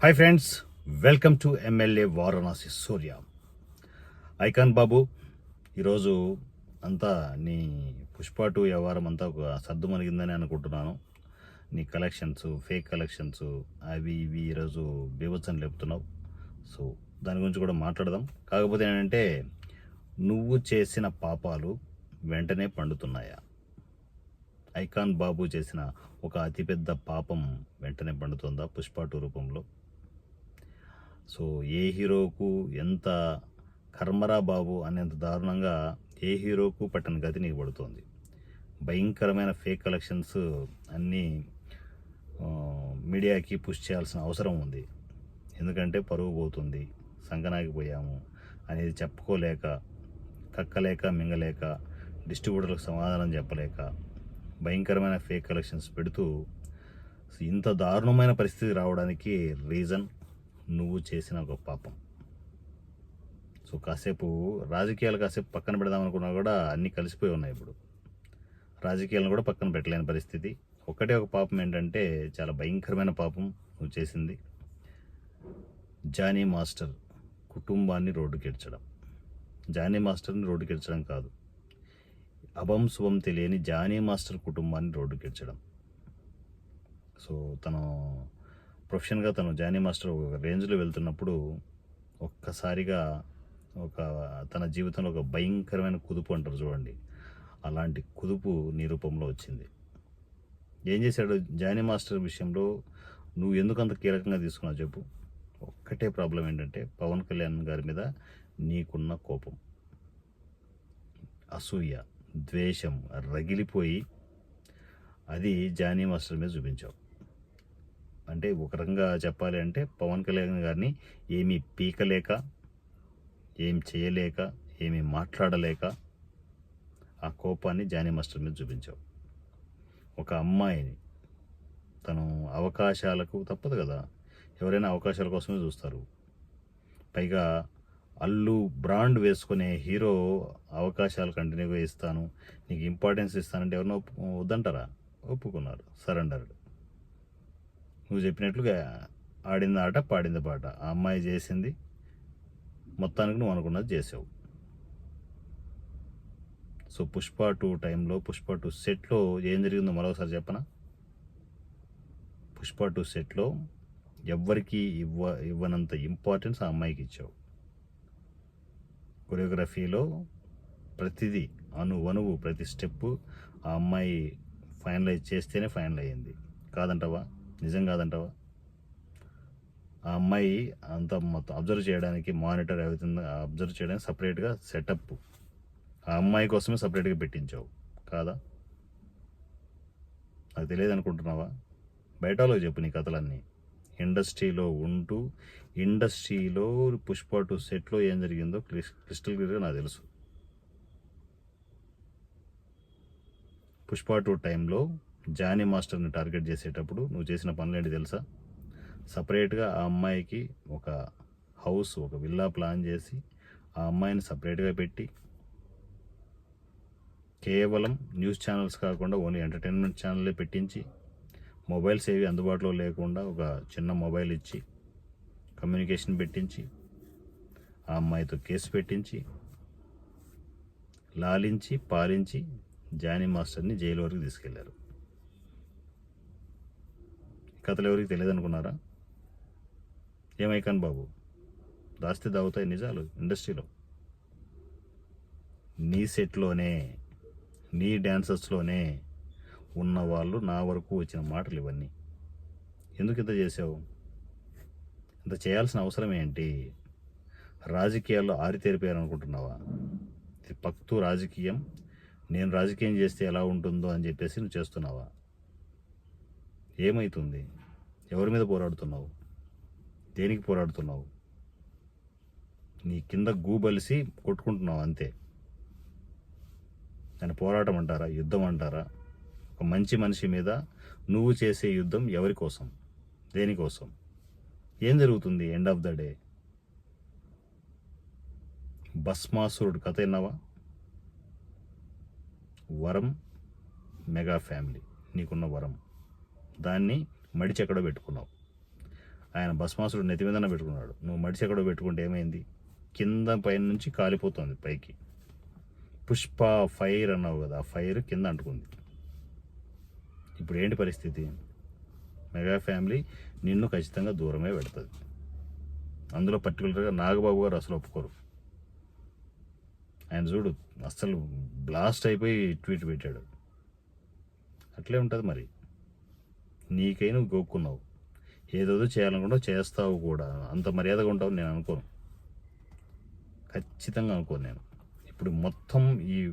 Hi friends welcome to MLA Varanasi Surya icon Babu ఈరోజు అంతా నీ పుష్ప టూ వ్యవహారం అంతా ఒక సర్దు మనిగిందని అనుకుంటున్నాను. నీ కలెక్షన్స్ ఫేక్ కలెక్షన్స్ అవి ఇవి ఈరోజు బీభత్సం లేపుతున్నావు. సో దాని గురించి కూడా మాట్లాడదాం. కాకపోతే ఏంటంటే నువ్వు చేసిన పాపాలు వెంటనే పండుతున్నాయా? ఐకాన్ బాబు చేసిన ఒక అతిపెద్ద పాపం వెంటనే పండుతుందా పుష్ప టూ రూపంలో? సో ఏ హీరోకు ఎంత కర్మరా బాబు అనేంత దారుణంగా ఏ హీరోకు పట్టని గతి నీకు పడుతోంది భయంకరమైన ఫేక్ కలెక్షన్స్ అన్నీ మీడియాకి పుష్ చేయాల్సిన అవసరం ఉంది. ఎందుకంటే పరువు పోతుంది. సంకనాగిపోయాము అనేది చెప్పుకోలేక కక్కలేక మింగలేక డిస్ట్రిబ్యూటర్లకు సమాధానం చెప్పలేక భయంకరమైన ఫేక్ కలెక్షన్స్ పెడుతూ ఇంత దారుణమైన పరిస్థితి రావడానికి రీజన్ నువ్వు చేసిన ఒక పాపం. సో కాసేపు రాజకీయాలు కాసేపు పక్కన పెడదాం అనుకున్నా కూడా అన్నీ కలిసిపోయి ఉన్నాయి ఇప్పుడు. రాజకీయాలను కూడా పక్కన పెట్టలేని పరిస్థితి. ఒకటే ఒక పాపం ఏంటంటే చాలా భయంకరమైన పాపం నువ్వు చేసింది. జానీ మాస్టర్ కుటుంబాన్ని రోడ్డుకెడ్చడం జానీ మాస్టర్ని రోడ్డుకెడ్చడం కాదు. అభం శుభం తెలియని జానీ మాస్టర్ కుటుంబాన్ని రోడ్డుకెడ్చడం సో తను ప్రొఫెషన్గా తను జానీ మాస్టర్ ఒక రేంజ్లో వెళ్తున్నప్పుడు ఒక్కసారిగా ఒక తన జీవితంలో ఒక భయంకరమైన కుదుపు అంటారు చూడండి. అలాంటి కుదుపు నీ రూపంలో వచ్చింది. ఏం చేశాడు జానీ మాస్టర్ విషయంలో? నువ్వు ఎందుకు అంత కీలకంగా తీసుకున్నావు చెప్పు. ఒక్కటే ప్రాబ్లం ఏంటంటే పవన్ కళ్యాణ్ గారి మీద నీకున్న కోపం. అసూయ ద్వేషం రగిలిపోయి అది జానీ మాస్టర్ మీద చూపించావు. అంటే ఒక రకంగా చెప్పాలి అంటే పవన్ కళ్యాణ్ గారిని ఏమీ పీకలేక ఏం చేయలేక ఏమీ మాట్లాడలేక ఆ కోపాన్ని జానీ మాస్టర్ మీద చూపించావు. ఒక అమ్మాయిని తను అవకాశాలకు తప్పదు కదా. ఎవరైనా అవకాశాల కోసమే చూస్తారు. పైగా అల్లు బ్రాండ్ వేసుకునే హీరో అవకాశాలు కంటిన్యూగా ఇస్తాను నీకు ఇంపార్టెన్స్ ఇస్తానంటే ఎవరినో ఒప్పు- వద్దంటారా? ఒప్పుకున్నారు సరెండర్డ్. నువ్వు చెప్పినట్లుగా ఆడింది ఆట పాడింది పాట. ఆ అమ్మాయి చేసింది మొత్తానికి నువ్వు అనుకున్నది చేసావు. సో పుష్ప టూ టైంలో పుష్ప టూ సెట్లో ఏం జరిగిందో మరోసారి చెప్పనా? పుష్ప టూ సెట్లో ఎవ్వరికి ఇవ్వ ఇవ్వనంత ఇంపార్టెన్స్ ఆ అమ్మాయికి ఇచ్చావు. కొరియోగ్రఫీలో ప్రతిదీ అను అనువు ప్రతి స్టెప్పు ఆ అమ్మాయి ఫైనలైజ్ చేస్తేనే ఫైనల్ అయ్యింది కాదంటవా? నిజం కాదంటావా ఆ అమ్మాయి అంత మొత్తం అబ్జర్వ్ చేయడానికి మానిటర్ అవుతుంది అబ్జర్వ్ చేయడానికి సపరేట్గా సెటప్. ఆ అమ్మాయి కోసమే సపరేట్గా పెట్టించావు కాదా? అది తెలియదు అనుకుంటున్నావా బయటలో చెప్పు నీ కథలన్నీ. ఇండస్ట్రీలో ఉంటూ ఇండస్ట్రీలో పుష్ప టూ సెట్లో ఏం జరిగిందో క్రిస్టల్ క్లియర్గా నాకు తెలుసు. పుష్ప టూ టైంలో జానీ మాస్టర్ని టార్గెట్ చేసేటప్పుడు నువ్వు చేసిన పనులు ఏంటి తెలుసా? సపరేట్గా ఆ అమ్మాయికి ఒక హౌస్ ఒక విల్లా ప్లాన్ చేసి ఆ అమ్మాయిని సపరేట్గా పెట్టి కేవలం న్యూస్ ఛానల్స్ కాకుండా ఓన్లీ ఎంటర్టైన్మెంట్ ఛానల్లే పెట్టించి మొబైల్స్ ఏవి అందుబాటులో లేకుండా ఒక చిన్న మొబైల్ ఇచ్చి కమ్యూనికేషన్ పెట్టించి ఆ అమ్మాయితో కేసు పెట్టించి లాలించి పాలించి జానీ మాస్టర్ని జైలు వరకు తీసుకెళ్ళారు. కథలు ఎవరికి తెలియదు అనుకున్నారా ఏమైకాను బాబు? దాస్తే దాగుతాయి నిజాలు ఇండస్ట్రీలో. నీ సెట్లోనే నీ డ్యాన్సర్స్లోనే ఉన్న వాళ్ళు నా వరకు వచ్చిన మాటలు ఇవన్నీ. ఎందుకు ఇంత చేసావు ఇంత చేయాల్సిన అవసరం ఏంటి? రాజకీయాల్లో ఆరితేరిపోయారు అనుకుంటున్నావా ఇది పక్తు రాజకీయం నేను రాజకీయం చేస్తే ఎలా ఉంటుందో అని చెప్పేసి నువ్వు చేస్తున్నావా? ఏమవుతుంది ఎవరి మీద పోరాడుతున్నావు? దేనికి పోరాడుతున్నావు? నీ కింద గూబలిసి కొట్టుకుంటున్నావు అంతే. దాన్ని పోరాటం అంటారా? యుద్ధం అంటారా? ఒక మంచి మనిషి మీద నువ్వు చేసే యుద్ధం ఎవరి కోసం? దేనికోసం ఏం జరుగుతుంది ఎండ్ ఆఫ్ ద డే? భస్మాసురుడు కథ విన్నావా? వరం మెగా ఫ్యామిలీ. నీకున్న వరం. దాన్ని మడిచెక్కడ పెట్టుకున్నావు. ఆయన భస్మాసుడు నెత్తి మీదనే పెట్టుకున్నాడు. నువ్వు మడిచి ఎక్కడో పెట్టుకుంటే ఏమైంది? కింద పైన నుంచి కాలిపోతుంది పైకి. పుష్ప ఫైర్ అన్నావు కదా ఆ ఫైర్ కింద అంటుకుంది. ఇప్పుడు ఏంటి పరిస్థితి? మెగా ఫ్యామిలీ నిన్ను ఖచ్చితంగా దూరమే పెడుతుంది. అందులో పర్టికులర్గా నాగబాబు గారు అసలు ఒప్పుకోరు. ఆయన చూడు అస్సలు బ్లాస్ట్ అయిపోయి ట్వీట్ పెట్టాడు. అట్లే ఉంటుంది మరి. నీకై నువ్వు గోక్కున్నావు. ఏదోదో చేయాలనుకుంటావు చేస్తావు కూడా. అంత మర్యాదగా ఉంటావు నేను అనుకోను. ఖచ్చితంగా అనుకోను నేను. ఇప్పుడు మొత్తం ఈ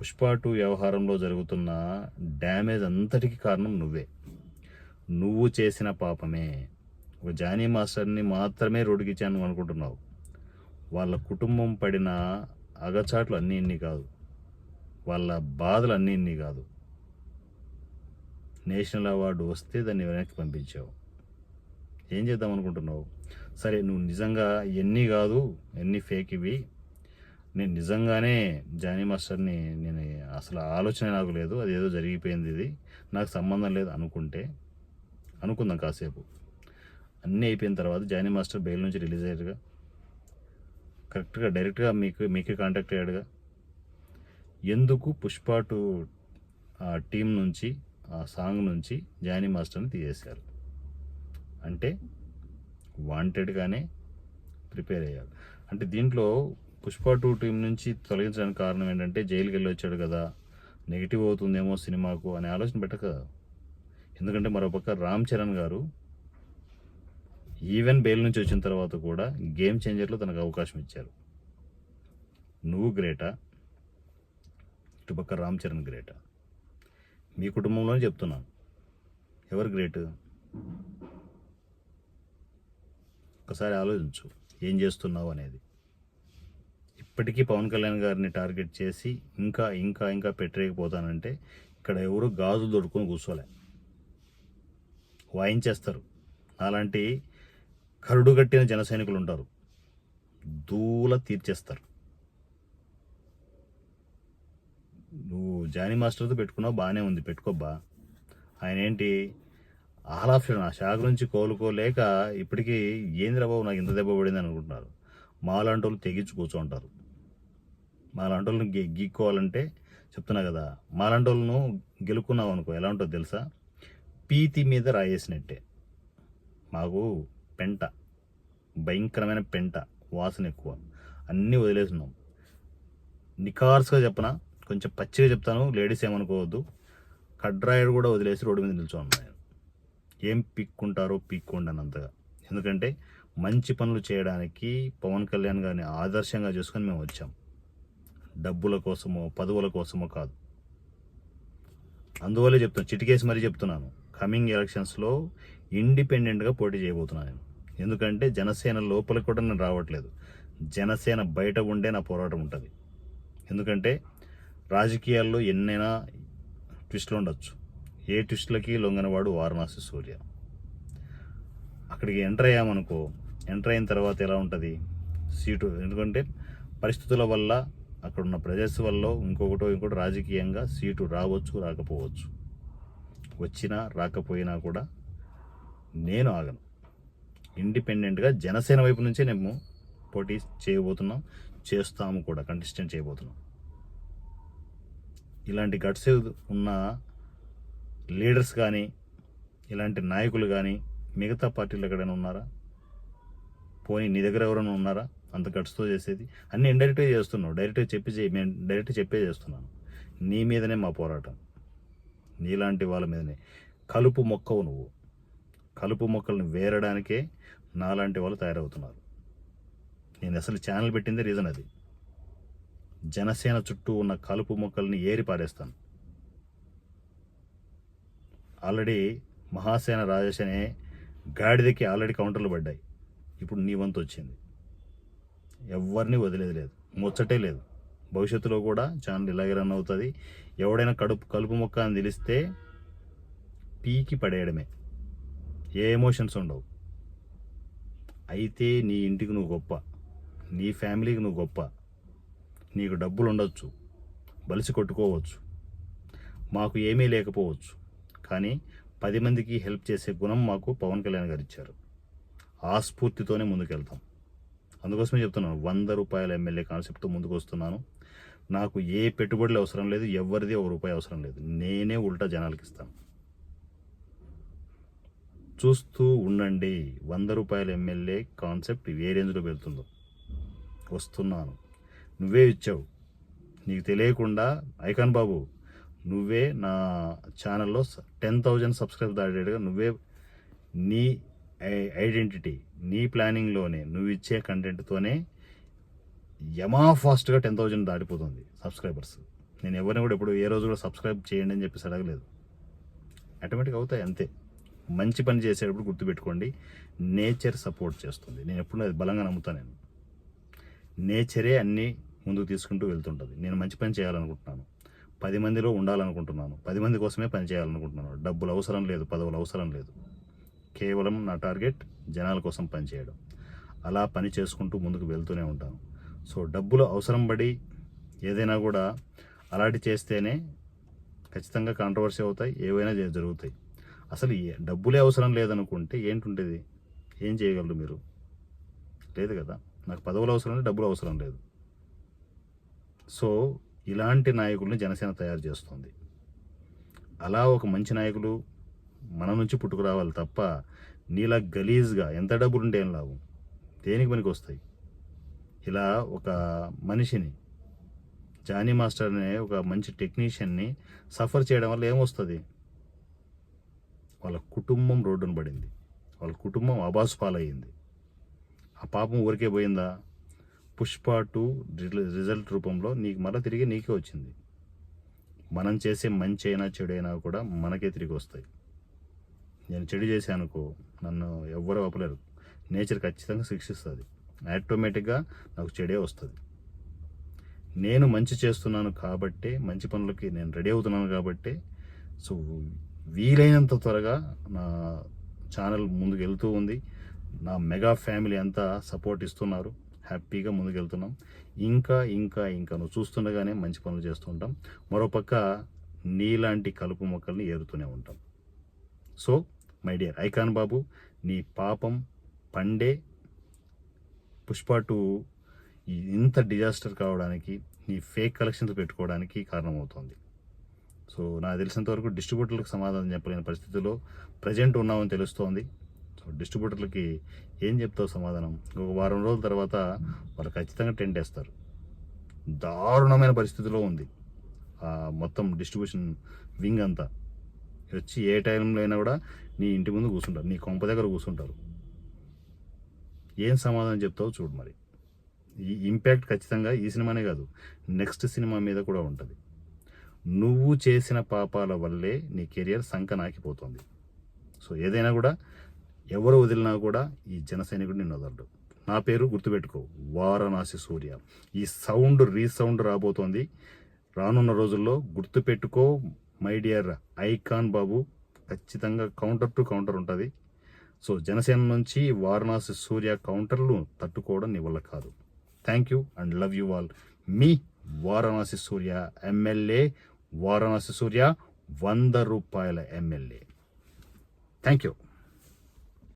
పుష్ప వ్యవహారంలో జరుగుతున్న డ్యామేజ్ అంతటికి కారణం నువ్వే. నువ్వు చేసిన పాపమే. ఒక జానీ మాస్టర్ని మాత్రమే రోడ్డుకిచ్చాను అనుకుంటున్నావు. వాళ్ళ కుటుంబం పడిన అగచాట్లు అన్నీ ఇన్ని కాదు. వాళ్ళ బాధలు అన్నీ ఇన్ని కాదు. నేషనల్ అవార్డు వస్తే దాన్ని వెనక్కి పంపించావు. ఏం చేద్దాం అనుకుంటున్నావు? సరే నువ్వు నిజంగా ఎన్ని కాదు ఎన్ని ఫేక్ ఇవి నేను నిజంగానే జానీ మాస్టర్ని నేను అసలు ఆలోచన నాకు లేదు అది ఏదో జరిగిపోయింది ఇది నాకు సంబంధం లేదు అనుకుంటే అనుకుందాం కాసేపు. అన్నీ అయిపోయిన తర్వాత జానీ మాస్టర్ బెయిల్ నుంచి రిలీజ్ అయ్యారుగా కరెక్ట్గా డైరెక్ట్గా మీకు మీకే కాంటాక్ట్ అయ్యాడుగా. ఎందుకు పుష్ప టూ ఆ టీం నుంచి ఆ సాంగ్ నుంచి జానీ మాస్టర్ని తీసేశారు. అంటే వాంటెడ్గానే ప్రిపేర్ అయ్యారు. అంటే దీంట్లో పుష్ప టూ టీం నుంచి తొలగించడానికి కారణం ఏంటంటే జైలుకి వెళ్ళి వచ్చాడు కదా నెగిటివ్ అవుతుందేమో సినిమాకు అనే ఆలోచన పెట్టక ఎందుకంటే మరోపక్క రామ్ చరణ్ గారు ఈవెన్ బెయిల్ నుంచి వచ్చిన తర్వాత కూడా గేమ్ చేంజర్లో తనకు అవకాశం ఇచ్చారు. నువ్వు గ్రేటా? ఇటుపక్క రామ్ చరణ్ గ్రేటా? మీ కుటుంబంలోనే చెప్తున్నాను. ఎవరు గ్రేట్? ఒకసారి ఆలోచించు. ఏం చేస్తున్నావు అనేది. ఇప్పటికీ పవన్ కళ్యాణ్ గారిని టార్గెట్ చేసి ఇంకా ఇంకా ఇంకా పెట్టలేకపోతానంటే ఇక్కడ ఎవరు గాజు దొడుకుని కూర్చోలే. వాయించేస్తారు. అలాంటి కరుడు కట్టిన జన సైనికులు ఉంటారు. దూల తీర్చేస్తారు. నువ్వు జానీ మాస్టర్తో పెట్టుకున్నావు బాగానే ఉంది పెట్టుకోబ్బా. ఆయన ఏంటి? ఆల్ ఆప్షన్ ఆ షాక్ నుంచి కోలుకోలేక ఇప్పటికీ ఏంద్రా బాబు నాకు ఇంత దెబ్బ పడింది అనుకుంటున్నారు. మాలాంటి వాళ్ళు తెగించి కూర్చుంటారు మాలాంటి వాళ్ళని గీ గీక్కోవాలంటే చెప్తున్నా కదా మాలాంటి వాళ్ళను అనుకో ఎలా ఉంటుందో తెలుసా? పీతి మీద రాయేసినట్టే. మాకు పెంట భయంకరమైన పెంట వాసన ఎక్కువ. అన్నీ వదిలేసినాం. నికార్స్గా చెప్పనా కొంచెం పచ్చిగా చెప్తాను. లేడీస్ ఏమనుకోవద్దు. కడ్రాయర్ కూడా వదిలేసి రోడ్డు మీద నిల్చోను నేను ఏం పీక్కుంటారో పీక్కోండి అంతగా ఎందుకంటే మంచి పనులు చేయడానికి పవన్ కళ్యాణ్ గారిని ఆదర్శంగా చేసుకొని మేము వచ్చాం. డబ్బుల కోసమో పదవుల కోసమో కాదు. అందువల్లే చెప్తాను చిటికేసి మరీ చెప్తున్నాను. కమింగ్ ఎలక్షన్స్లో ఇండిపెండెంట్గా పోటీ చేయబోతున్నాను నేను. ఎందుకంటే జనసేన లోపలికి కూడా నేను రావట్లేదు. జనసేన బయట ఉండే నా పోరాటం ఉంటుంది. ఎందుకంటే రాజకీయాల్లో ఎన్నైనా ట్విస్ట్లు ఉండొచ్చు. ఏ ట్విస్టులకి లొంగనవాడు వారణాసి సూర్య. అక్కడికి ఎంటర్ అయ్యామనుకో ఎంటర్ అయిన తర్వాత ఎలా ఉంటుంది? సీటు ఎందుకంటే పరిస్థితుల వల్ల అక్కడ ఉన్న ప్రజెస్ వల్ల ఇంకొకటో ఇంకోటి రాజకీయంగా సీటు రావచ్చు రాకపోవచ్చు. వచ్చినా రాకపోయినా కూడా నేను ఆగను. ఇండిపెండెంట్గా జనసేన వైపు నుంచే మేము పోటీ చేయబోతున్నాం చేస్తాము కూడా కంటెస్టెంట్ చేయబోతున్నాం. ఇలాంటి గట్స్ ఉన్న లీడర్స్ కానీ ఇలాంటి నాయకులు కానీ మిగతా పార్టీలు ఎక్కడైనా ఉన్నారా? పోనీ నీ దగ్గర ఎవరైనా ఉన్నారా? అంత గట్స్తో చేసేది. అన్ని ఇండైరెక్ట్గా చేస్తున్నావు. డైరెక్ట్గా చెప్పి చేయి. మేము డైరెక్ట్ చెప్పే చేస్తున్నాను. నీ మీదనే మా పోరాటం. నీలాంటి వాళ్ళ మీదనే. కలుపు మొక్కవు నువ్వు. కలుపు మొక్కలను వేరడానికే నాలాంటి వాళ్ళు తయారవుతున్నారు. నేను అసలు ఛానల్ పెట్టిందే రీజన్ అది. జనసేన చుట్టూ ఉన్న కలుపు మొక్కల్ని ఏరిపారేస్తాను ఆల్రెడీ మహాసేన రాజసేనే అనే గాడిదకి ఆల్రెడీ కౌంటర్లు పడ్డాయి. ఇప్పుడు నీ వంతు వచ్చింది. ఎవరిని వదిలేదు లేదు. ముచ్చటే లేదు. భవిష్యత్తులో కూడా ఛానల్ ఇలాగే రన్ అవుతుంది. ఎవడైనా కడుపు కలుపు మొక్క అని తెలిస్తే పీకి పడేయడమే. ఏ ఎమోషన్స్ ఉండవు. అయితే నీ ఇంటికి నువ్వు గొప్ప. నీ ఫ్యామిలీకి నువ్వు గొప్ప. నీకు డబ్బులు ఉండొచ్చు బలిసి కొట్టుకోవచ్చు మాకు ఏమీ లేకపోవచ్చు. కానీ పది మందికి హెల్ప్ చేసే గుణం మాకు పవన్ కళ్యాణ్ గారు ఇచ్చారు ఆ స్ఫూర్తితోనే ముందుకెళ్తాం. అందుకోసమే చెప్తున్నాను వంద రూపాయల ఎమ్మెల్యే కాన్సెప్ట్తో ముందుకు వస్తున్నాను నాకు ఏ పెట్టుబడులు అవసరం లేదు ఎవరిది ఒక రూపాయి అవసరం లేదు. నేనే ఉల్టా జనాలకి ఇస్తాను చూస్తూ ఉండండి వంద రూపాయల ఎమ్మెల్యే కాన్సెప్ట్ ఏ రేంజ్లో వెళ్తుందో. వస్తున్నాను. నువ్వే ఇచ్చావు. నీకు తెలియకుండా ఐకాన్ బాబు నువ్వే నా ఛానల్లో టెన్ థౌజండ్ సబ్స్క్రైబ్ దాటేట్టుగా నువ్వే నీ ఐ- ఐడెంటిటీ నీ ప్లానింగ్లోనే నువ్వు ఇచ్చే కంటెంట్తోనే యమా ఫాస్ట్గా టెన్ థౌజండ్ దాటిపోతుంది సబ్స్క్రైబర్స్. నేను ఎవరిని కూడా ఎప్పుడు ఏ రోజు కూడా సబ్స్క్రైబ్ చేయండి అని చెప్పేసి అడగలేదు. ఆటోమేటిక్ అవుతాయి అంతే. మంచి పని చేసేటప్పుడు గుర్తుపెట్టుకోండి నేచర్ సపోర్ట్ చేస్తుంది. నేను ఎప్పుడు అది బలంగా నమ్ముతాను నేను. నేచరే అన్నీ ముందుకు తీసుకుంటూ వెళ్తుంటుంది. నేను మంచి పని చేయాలనుకుంటున్నాను. పది మందిలో ఉండాలనుకుంటున్నాను. పది మంది కోసమే పని చేయాలనుకుంటున్నాను. డబ్బులు అవసరం లేదు పదవులు అవసరం లేదు. కేవలం నా టార్గెట్ జనాల కోసం పనిచేయడం అలా పని చేసుకుంటూ ముందుకు వెళ్తూనే ఉంటాను. సో డబ్బులు అవసరం పడి ఏదైనా కూడా అలాంటి చేస్తేనే ఖచ్చితంగా కాంట్రవర్సీ అవుతాయి ఏవైనా జరుగుతాయి. అసలు ఏ- డబ్బులే అవసరం లేదనుకుంటే ఏంటుంటుంది ఏం చేయగలరు మీరు? లేదు కదా. నాకు పదవులు అవసరం లేదు డబ్బులు అవసరం లేదు. సో ఇలాంటి నాయకుల్ని జనసేన తయారు చేస్తుంది. అలా ఒక మంచి నాయకులు మన నుంచి పుట్టుకురావాలి తప్ప నీలా గలీజ్గా ఎంత డబ్బులు ఉంటే ఏం లాభం? దేనికి పనికి వస్తాయి ఇలా ఒక మనిషిని జానీ మాస్టర్ అనే ఒక మంచి టెక్నీషియన్ని సఫర్ చేయడం వల్ల ఏమొస్తుంది? వాళ్ళ కుటుంబం రోడ్డున పడింది. వాళ్ళ కుటుంబం అబాసు పాలయ్యింది ఆ పాపం ఊరికే పోయిందా? పుష్ప టూ రిజల్ట్ రూపంలో నీకు మళ్ళీ తిరిగి నీకే వచ్చింది. మనం చేసే మంచి అయినా చెడు అయినా కూడా మనకే తిరిగి వస్తాయి. నేను చెడు చేశానుకో నన్ను ఎవ్వరూ ఆపలేరు. నేచర్ ఖచ్చితంగా శిక్షిస్తుంది. ఆటోమేటిక్గా నాకు చెడే వస్తుంది. నేను మంచి చేస్తున్నాను కాబట్టే మంచి పనులకి నేను రెడీ అవుతున్నాను కాబట్టే సో వీలైనంత త్వరగా నా ఛానల్ ముందుకు వెళ్తూ ఉంది. నా మెగా ఫ్యామిలీ అంతా సపోర్ట్ ఇస్తున్నారు. హ్యాపీగా ముందుకెళ్తున్నాం. ఇంకా ఇంకా ఇంకా నువ్వు చూస్తుండగానే మంచి పనులు చేస్తుంటాం మరోపక్క నీలాంటి కలుపు మొక్కల్ని ఏరుతూనే ఉంటాం. సో మై డియర్ ఐకాన్ బాబు నీ పాపం పండే పుష్ప టూ ఇంత డిజాస్టర్ కావడానికి నీ ఫేక్ కలెక్షన్స్ పెట్టుకోవడానికి కారణమవుతోంది. సో నాకు తెలిసినంత వరకు డిస్ట్రిబ్యూటర్లకు సమాధానం చెప్పలేని పరిస్థితిలో ప్రజెంట్ ఉన్నామని తెలుస్తోంది. డిస్ట్రిబ్యూటర్లకి ఏం చెప్తావు సమాధానం? ఒక వారం రోజుల తర్వాత వాళ్ళు ఖచ్చితంగా టెంట్ వేస్తారు. దారుణమైన పరిస్థితిలో ఉంది. ఆ మొత్తం డిస్ట్రిబ్యూషన్ వింగ్ అంతా. వచ్చి ఏ టైంలో అయినా కూడా నీ ఇంటి ముందు కూర్చుంటారు. నీ కొంప దగ్గర కూర్చుంటారు. ఏం సమాధానం చెప్తావు చూడు మరి. ఈ ఇంపాక్ట్ ఖచ్చితంగా ఈ సినిమానే కాదు. నెక్స్ట్ సినిమా మీద కూడా ఉంటుంది. నువ్వు చేసిన పాపాల వల్లే నీ కెరియర్ సంకనాకిపోతుంది. సో ఏదైనా కూడా ఎవరు వదిలినా కూడా ఈ జన సైనికుడు నిన్ను వదలడు. నా పేరు గుర్తుపెట్టుకో వారణాసి సూర్య. ఈ సౌండ్ రీసౌండ్ రాబోతోంది. రానున్న రోజుల్లో గుర్తుపెట్టుకో మై డియర్ ఐకాన్ బాబు. ఖచ్చితంగా కౌంటర్ టు కౌంటర్ ఉంటుంది. సో జనసేన నుంచి వారణాసి సూర్య కౌంటర్లు తట్టుకోవడం నీ వల్ల కాదు. Thank you and love you all. Me Varanasi Surya MLA Varanasi Surya వంద రూపాయల ఎమ్మెల్యే. Thank you.